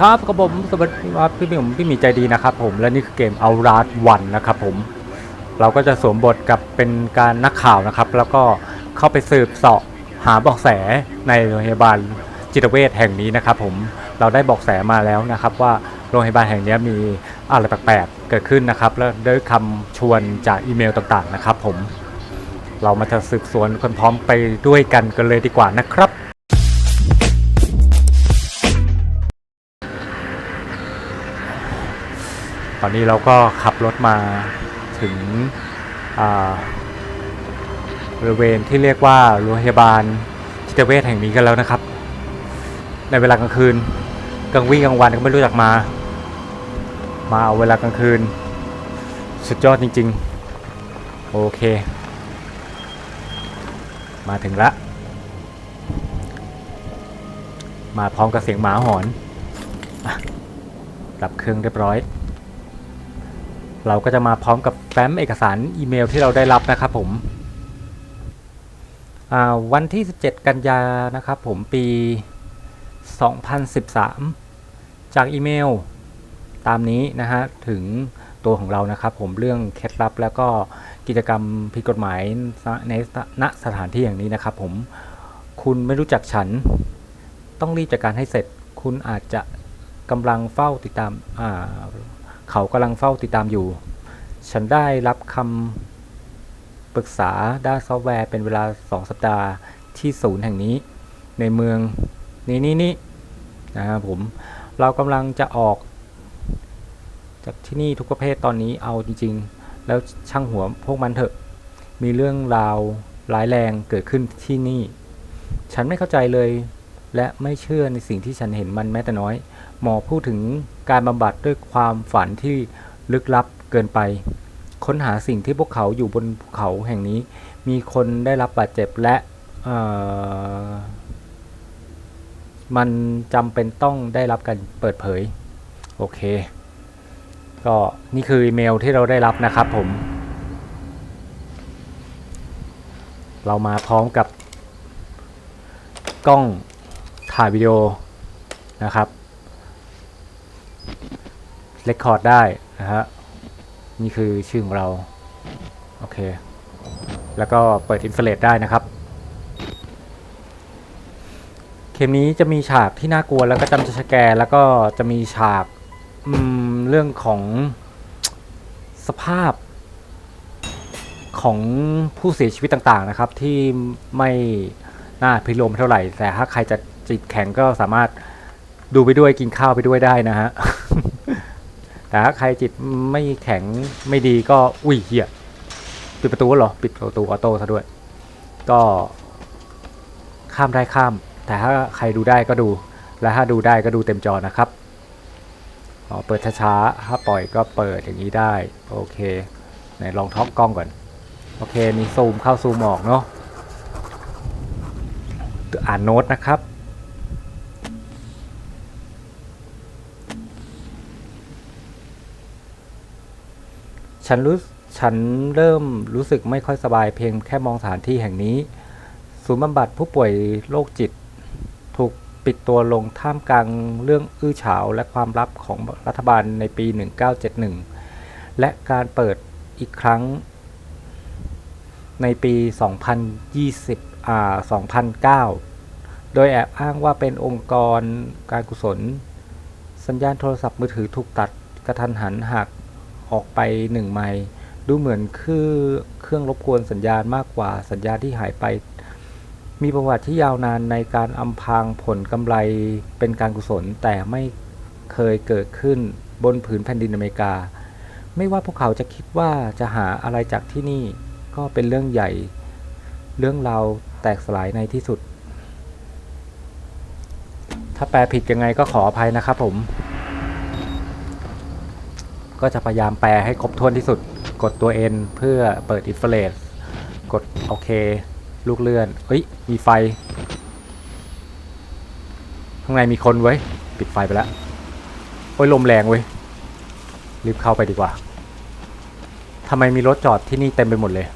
ครับกับผมสวัสดีครับพี่หมีผมพี่หมีใจดีนะครับผมและนี่คือเกมเอาราดวันนะครับผม เราก็จะสวมบทกับเป็นการนักข่าวนะครับ แล้วก็เข้าไปสืบเสาะหาเบอกแสในโรงพยาบาลจิตเวชแห่งนี้นะครับผมเราได้เบอกแสมาแล้วนะครับ ว่าโรงพยาบาลแห่งนี้มีอะไรแปลกๆเกิดขึ้นนะครับ แล้วด้วยคำชวนจากอีเมลต่างๆนะครับ ผม เรามาจะสืบสวนคนพร้อมไปด้วยกันกันเลยดีกว่านะครับ ตอนนี้เราก็ขับรถมาถึงบริเวณที่เรียกว่าโรงพยาบาลจิตเวชแห่งนี้กันแล้วนะครับ ในเวลากลางคืนกลางวิ่งกลางวันก็ไม่รู้จักมา มาเอาเวลากลางคืน สุดยอดจริง ๆ โอเค มาถึงละ มาพร้อมกับเสียงหมาหอนอะดับเครื่องเรียบร้อย เราก็จะมาพร้อมกับแฟ้มเอกสารอีเมลที่เราได้รับนะครับผมวันที่ 17 กันยานะครับผมปี 2013 จากอีเมลตามนี้นะฮะถึงตัวของเรานะครับผมเรื่องเคล็ดลับแล้วก็กิจกรรมผิดกฎหมายในณสถานที่อย่างนี้นะครับผมคุณไม่รู้จักฉัน ต้องรีบจัดการให้เสร็จ คุณอาจจะกำลังเฝ้าติดตามอ่า เขากำลังเฝ้าติดตามอยู่ ฉันได้รับคำปรึกษาด้านซอฟต์แวร์เป็นเวลา 2 สัปดาห์ที่ศูนย์แห่งนี้ ในเมืองนี้นี่นี่นะครับผม เรากำลังจะออก จากที่นี่ทุกประเภทตอนนี้เอาจริง ๆ แล้วช่างหัวพวกมันเถอะ มีเรื่องราวร้ายแรงเกิดขึ้นที่นี่ ฉันไม่เข้าใจเลย และไม่เชื่อในสิ่งที่ฉันเห็นมันแม้แต่น้อย หมอพูดถึง การบำบัดด้วยความฝันที่ลึกลับเกินไป ค้นหาสิ่งที่พวกเขาอยู่บนภูเขาแห่งนี้ มีคนได้รับบาดเจ็บและมันจำเป็นต้องได้รับการเปิดเผย โอเค ก็นี่คืออีเมลที่เราได้รับนะครับผม เรามาพร้อมกับกล้องถ่ายวิดีโอนะครับ เรคคอร์ดได้นะฮะ นี่คือชื่อของเรา โอเค แล้วก็เปิดอินฟลเลตได้นะครับ เกมนี้จะมีฉากที่น่ากลัวแล้วก็จำจะสแกรแล้วก็จะมีฉากเรื่องของสภาพของผู้เสียชีวิตต่างๆนะครับ ที่ไม่น่าพิโลมเท่าไหร่ แต่ถ้าใครจะจิตแข็งก็สามารถดูไปด้วยกินข้าวไปด้วยได้นะฮะ แต่ถ้าใครจิตไม่แข็งไม่ดีก็อุ้ยเหี้ยปิดประตูหรอปิดประตูออโต้ซะด้วย ก็ข้ามได้ข้าม แต่ถ้าใครดูได้ก็ดู และถ้าดูได้ก็ดูเต็มจอนะครับอ๋อเปิดช้าๆถ้าปล่อยก็เปิดอย่างนี้ได้โอเคไหนลองท็อปกล้องก่อนโอเคมีซูมเข้าซูมออกเนาะอ่านโน้ตนะครับ ฉันรู้ฉันเริ่มรู้สึกไม่ค่อยสบายเพียงแค่มองสถานที่แห่งนี้ ศูนย์บำบัดผู้ป่วยโรคจิต ถูกปิดตัวลงท่ามกลางเรื่องอื้อฉาวและความลับของรัฐบาลในปี 1971 และการเปิดอีกครั้งในปี 2020อ่า2009 โดยแอบอ้างว่าเป็นองค์กรการกุศล สัญญาณโทรศัพท์มือถือถูกตัดกระทันหันหัก ออกไปหนึ่งไมล์ดูเหมือนคือเครื่องรบกวนสัญญาณมากกว่าสัญญาณที่หายไป มีประวัติที่ยาวนานในการอำพางผลกำไรเป็นการกุศลแต่ไม่เคยเกิดขึ้นบนผืนแผ่นดินอเมริกา ไม่ว่าพวกเขาจะคิดว่าจะหาอะไรจากที่นี่ก็เป็นเรื่องใหญ่ เรื่องเราแตกสลายในที่สุด ถ้าแปลผิดยังไงก็ขออภัยนะครับผม ก็จะพยายามแปลให้ครบถ้วนที่สุด กดตัว N เพื่อเปิดอินฟลเลตกดโอเค ลูกเลื่อนเฮ้ย มีไฟ ข้างในมีคนไว้ ปิดไฟไปแล้ว โอ้ย ลมแรงเว้ย รีบเข้าไปดีกว่า ทำไมมีรถจอดที่นี่เต็มไปหมดเลย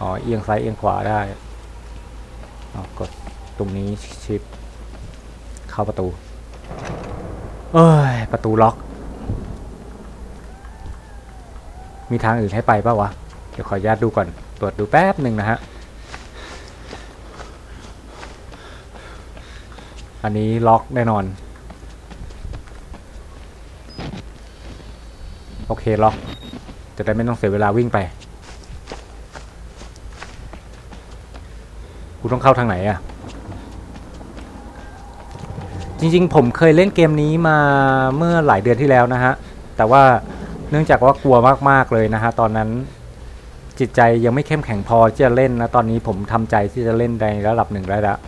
อ๋อ เอียงซ้ายเอียงขวาได้ อ๋อ กดตรงนี้ชิป เข้าประตู เอ้ย ประตูล็อก มีทางอื่นให้ไปป่าวะ เดี๋ยวขออนุญาตดูก่อน ตรวจดูแป๊บหนึ่งนะฮะ อันนี้ล็อกแน่นอน โอเคล็อก จะได้ไม่ต้องเสียเวลาวิ่งไป กูต้องเข้าทางไหนอะจริงๆ ผมเคยเล่นเกมนี้มาเมื่อหลายเดือนที่แล้วนะฮะ แต่ว่า เนื่องจากว่ากลัวมากๆเลยนะฮะตอนนั้นจิตใจยังไม่เข้มแข็งพอที่จะเล่นนะตอนนี้ผมทำใจที่จะเล่นในระดับหนึ่งได้แล้ว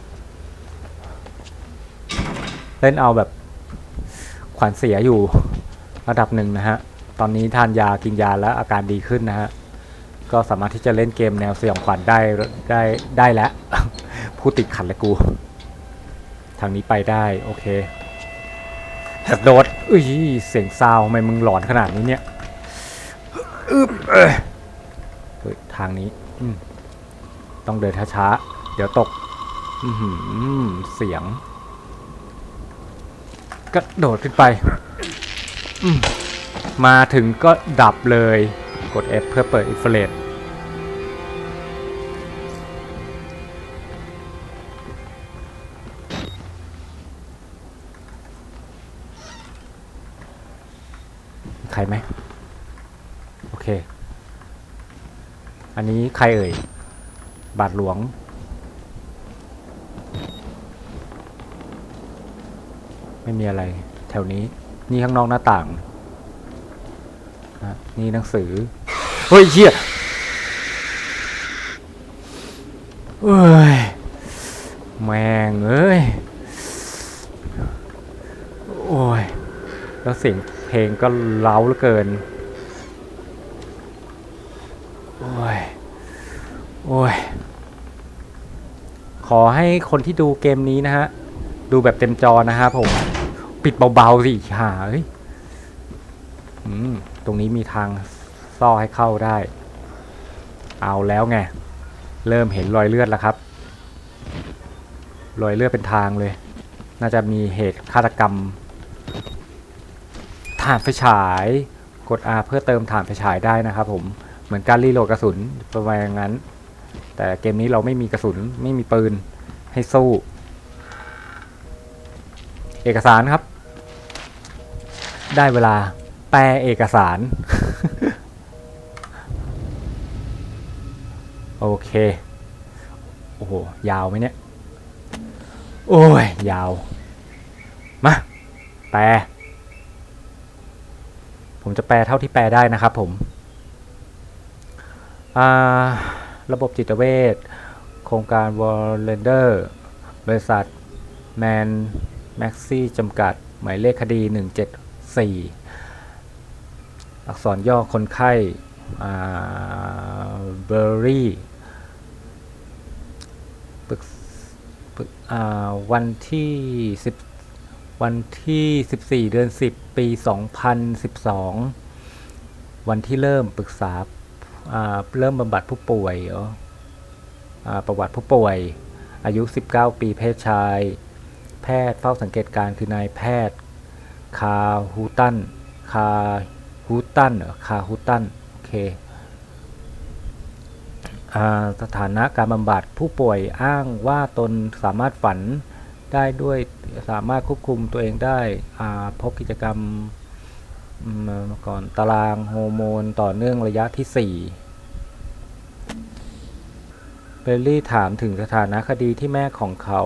เล่นเอาแบบขวัญเสียอยู่ระดับหนึ่งนะฮะตอนนี้ทานยากินยาแล้วอาการดีขึ้นนะฮะก็สามารถที่จะเล่นเกมแนวสยองขวัญได้ได้ได้แล้วพูดติดขัดเลยกู ทางนี้ไปได้โอเคกระโดดอุ้ยเสียงซาวทำไมมึงหลอนขนาดนี้เนี่ย อึบเอ้ยเฮ้ยทางนี้ต้องเดินช้าๆ เดี๋ยวตกเสียง กระโดดขึ้นไปมมาถึงก็ดับเลย กด F เพื่อเปิดอินฟราเรดใครไหม เค อันนี้ใครเอ่ย บาทหลวง ไม่มีอะไร แถวนี้ นี่ข้างนอกหน้าต่างฮะนี่หนังสือ เฮ้ยเชี่ยเอ้ย แม่งเอ้ย โอ้ย แล้วเสียงเพลงก็เล้าเหลือเกิน โอ้ย โอ้ย ขอให้คนที่ดูเกมนี้นะฮะ ดูแบบเต็มจอนะฮะผม ปิดเบาๆสิหาเฮ้ยอืมตรงนี้มีทางซ่อให้เข้าได้ เอาแล้วไง เริ่มเห็นรอยเลือดแล้วครับ รอยเลือดเป็นทางเลย น่าจะมีเหตุฆาตกรรมถ่านไฟฉาย กด R เพื่อเติมถ่านไฟฉายได้นะครับผม เหมือนการรีโหลดกระสุนประมาณอย่างนั้น แต่เกมนี้เราไม่มีกระสุนไม่มีปืนให้สู้ เอกสารครับ ได้เวลาแปลเอกสาร โอเค โอ้โห ยาวไหมเนี่ย โอ้ย ยาว มา แปล ผมจะแปลเท่าที่แปลได้นะครับผม อ่า ระบบจิตเวชโครงการวอลเลนเดอร์บริษัทแมนแม็กซี่จำกัด หมายเลขคดี 174 อักษรย่อคนไข้เบอร์รี่วันที่ 10 วันที่ 14 เดือน 10 ปี 2012 วันที่เริ่มปรึกษา เริ่มบำบัดผู้ป่วยเหรอประวัติผู้ป่วย อายุ 19 ปีเพศชาย แพทย์เฝ้าสังเกตการคือนายแพทย์ คาฮูตัน คาฮูตันเหรอคาฮูตัน โอเคอสถานะการบำบัดผู้ป่วยอ้างว่าตนสามารถฝันได้ด้วยสามารถควบคุมตัวเองได้พบกิจกรรม อืมก่อนตารางโฮอร์โมนต่อเนื่องระยะที่ 4 เบลลี่ถามถึงสถานะคดีที่แม่ของเขา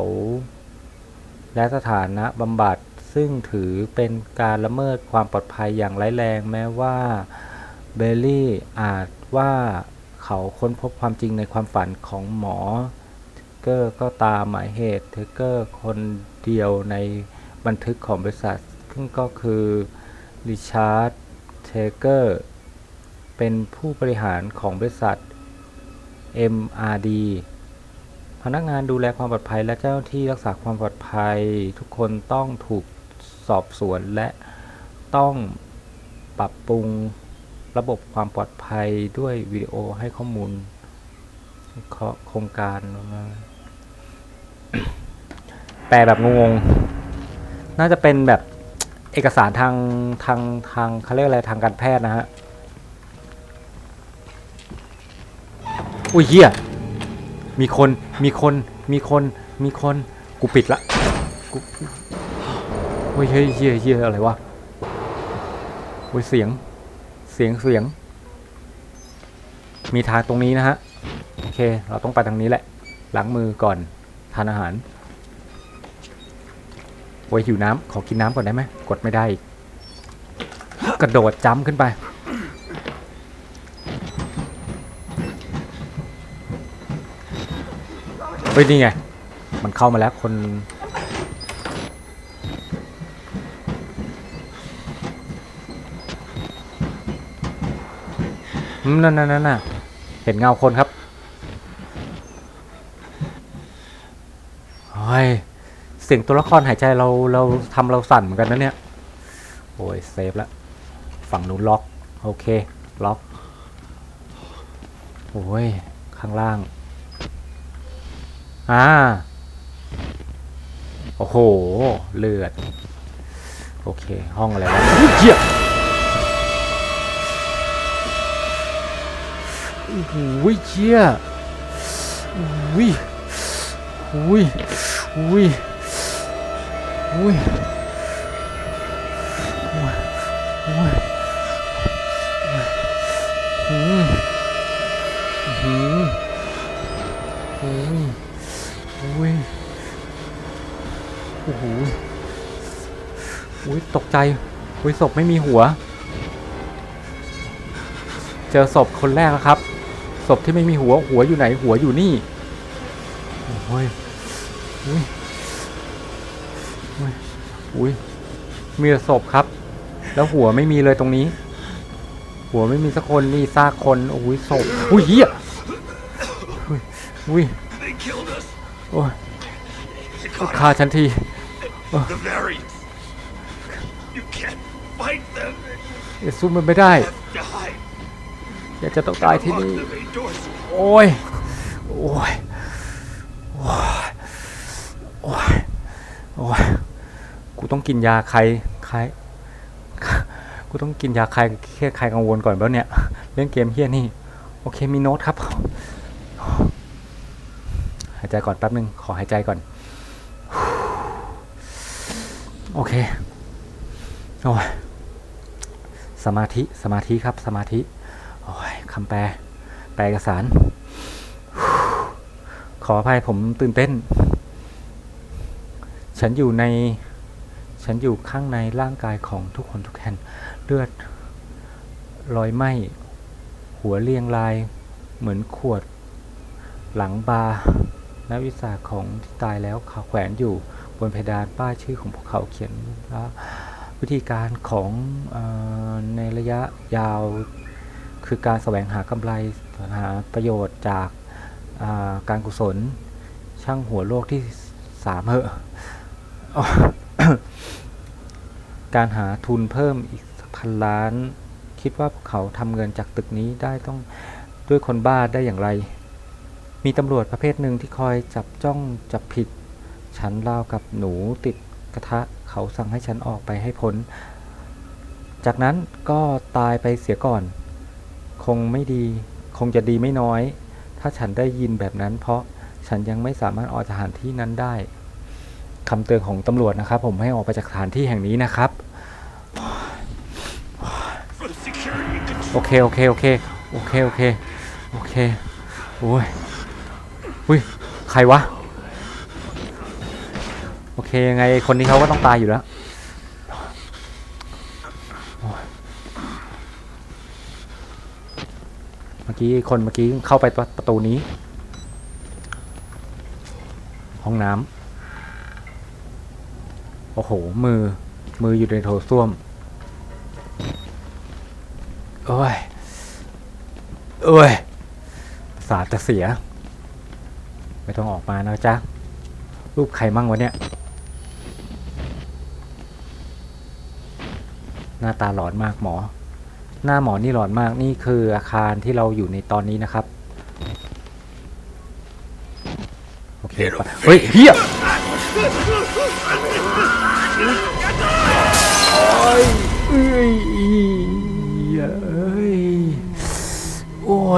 และสถานะบำบัดซึ่งถือเป็นการละเมิดความปลอดภัยอย่างร้ายแรงแม้ว่าเบลลี่อาจว่าเขาค้นพบความจริงในความฝันของหมอเทเกอร์ก็ตามหมายเหตุเทเกอร์คนเดียวในบันทึกของบริษัทซึ่งก็คือ ริชาร์ด เทเกอร์ เป็นผู้บริหารของบริษัท MRD พนักงานดูแลความปลอดภัยและเจ้าหน้าที่รักษาความปลอดภัย ทุกคนต้องถูกสอบสวนและต้องปรับปรุงระบบความปลอดภัยด้วยวิดีโอให้ข้อมูลโครงการแปลแบบงงๆน่าจะเป็นแบบ เอกสารทางทางทางเขาเรียกอะไรทางการแพทย์นะฮะ อุ้ยเหี้ย มีคน มีคน มีคน มีคน กูปิดละ กูเฮ้ยเฮ้ยเหี้ยเหี้ยอะไรวะเฮ้ยเสียง เสียงเสียง มีทางตรงนี้นะฮะ โอเค เราต้องไปทางนี้แหละ ล้างมือก่อน ทานอาหาร โอ้ยหิวน้ำขอกินน้ำก่อนได้ไหมกดไม่ได้อีกกระโดดจ้ำขึ้นไป เฮ้ยนี่ไง มันเข้ามาแล้วคน นั่นนั่นนั่นเห็นเงาคนครับเฮ้ย เสียงตัวละครหายใจเราเราทำเราสั่นเหมือนกันนะเนี่ย โอ้ยเซฟแล้วฝั่งนู้นล็อก โอเค ล็อก โอ้ย ข้างล่าง อ่า โอ้โห เลือด โอเค ห้องอะไรวะเหี้ยโอ้โหเหี้ยอุ้ยอุ้ยอุ้ยอุ้ย อุ้ยอุ้ยอืมอืมอุ้ยอุ้ยโอ้โหอุ้ยตกใจอุ้ยศพไม่มีหัว เจอศพคนแรกแล้วครับศพที่ไม่มีหัวหัวอยู่ไหนหัวอยู่นี่โอ้ยอุ้ยอุ้ย อุ้ยมีแต่ศพครับ แล้วหัวไม่มีเลยตรงนี้ หัวไม่มีสักคนนี่ซากคนโอ้ยศพอุ้ยเหี้ยอุ้ยอุ้ยโอ้ยฆ่าฉันทีสู้มันไม่ได้อยากจะต้องตายที่นี่โอ้ยโอ้ยโอ้ยโอ้ยโอ้ย กูต้องกินยาใครใครกูต้องกินยาใครเครียดใครกังวลก่อนแล้วเนี่ยเรื่องเกมเฮี้ยนี่ โอเคมีโน้ตครับ หายใจก่อนแป๊บนึง ขอหายใจก่อน โอเค โอ้ย สมาธิ สมาธิครับ สมาธิ โอ้ยคำแปล แปลเอกสาร ขออภัยผมตื่นเต้น ฉันอยู่ใน ฉันอยู่ข้างในร่างกายของทุกคนทุกแห่งเลือดรอยไหมหัวเรียงรายเหมือนขวด หลังบาร์นักวิสาของที่ตายแล้วเขาแขวนอยู่บนเพดานป้ายชื่อของพวกเขาเขียนว่าวิธีการของออในระยะยาว คือการแสวงหากำไรหาประโยชน์จากาการกุศล ช่างหัวโลกที่สามเหอะ การหาทุนเพิ่มอีกพันล้าน คิดว่าพวกเขาทำเงินจากตึกนี้ได้ต้องด้วยคนบ้าได้อย่างไร มีตำรวจประเภทหนึ่งที่คอยจับจ้องจับผิด ฉันราวกับหนูติดกระทะเขาสั่งให้ฉันออกไปให้พ้น จากนั้นก็ตายไปเสียก่อน คงไม่ดี คงจะดีไม่น้อย ถ้าฉันได้ยินแบบนั้นเพราะฉันยังไม่สามารถออกจากสถานที่นั้นได้ คำเตือนของตำรวจนะครับ ผมให้ออกไปจากสถานที่แห่งนี้นะครับ โอเค โอเค โอเค โอเค โอเค โอเค โอ้ยอุ้ย ใครวะ โอเค ยังไงคนนี้เขาก็ต้องตายอยู่แล้วเมื่อกี้คนเมื่อกี้เข้าไปประตูนี้ ห้องน้ำ โอ้โห มือ มืออยู่ในโถส้วม โอ้ย โอ้ยประสาทจะเสีย ไม่ต้องออกมานะจ๊ะ รูปใครมั่งวะเนี่ย หน้าตาหลอนมากหมอ หน้าหมอนี่หลอนมาก นี่คืออาคารที่เราอยู่ในตอนนี้นะครับ โอเคไปเฮ้ยเฮีย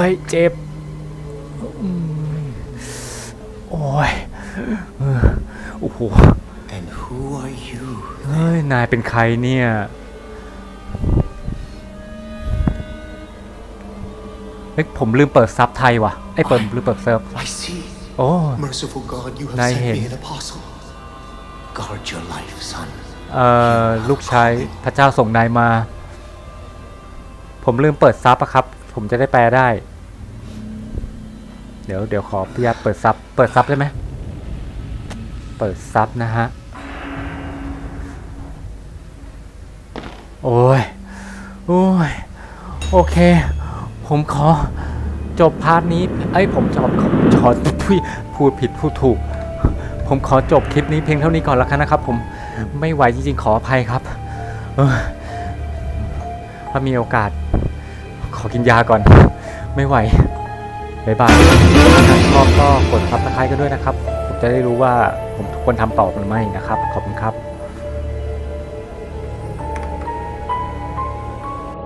ยเจ็บอืมโอ้ยเออโอ้โห And who are you? เฮ้ย นายเป็นใครเนี่ย เฮ้ย ผมลืมเปิดซับไทยว่ะ ไอ้ยเปิดลืมเปิดเซิร์ฟ I see. โอ้ Merciful God, you have Nai sent Hiền. me an apostle. Guard your life, son. เอ่อ ลูกชายพระเจ้าส่งนายมา ผมลืมเปิดซับอะครับ ผมจะได้แปลได้เดี๋ยวเดี๋ยวขอพยาเปิดซับเปิดซับได้ไหมเปิดซับนะฮะ โอ้ย โอ้ย โอเค ผมขอจบพาร์ทนี้เอ้ผมจบขอพูดพูดผิดพูดถูก ผมขอจบคลิปนี้เพียงเท่านี้ก่อนละกันนะครับผมไม่ไหวจริงๆขออภัยครับเออถ้ามีโอกาส ขอกินยาก่อน ไม่ไหว บ๊ายบายถ้าชอบก็กดซับสไครต์กันด้วยนะครับ ผมจะได้รู้ว่าผมควรทำต่อหรือไม่นะครับ ขอบคุณครับ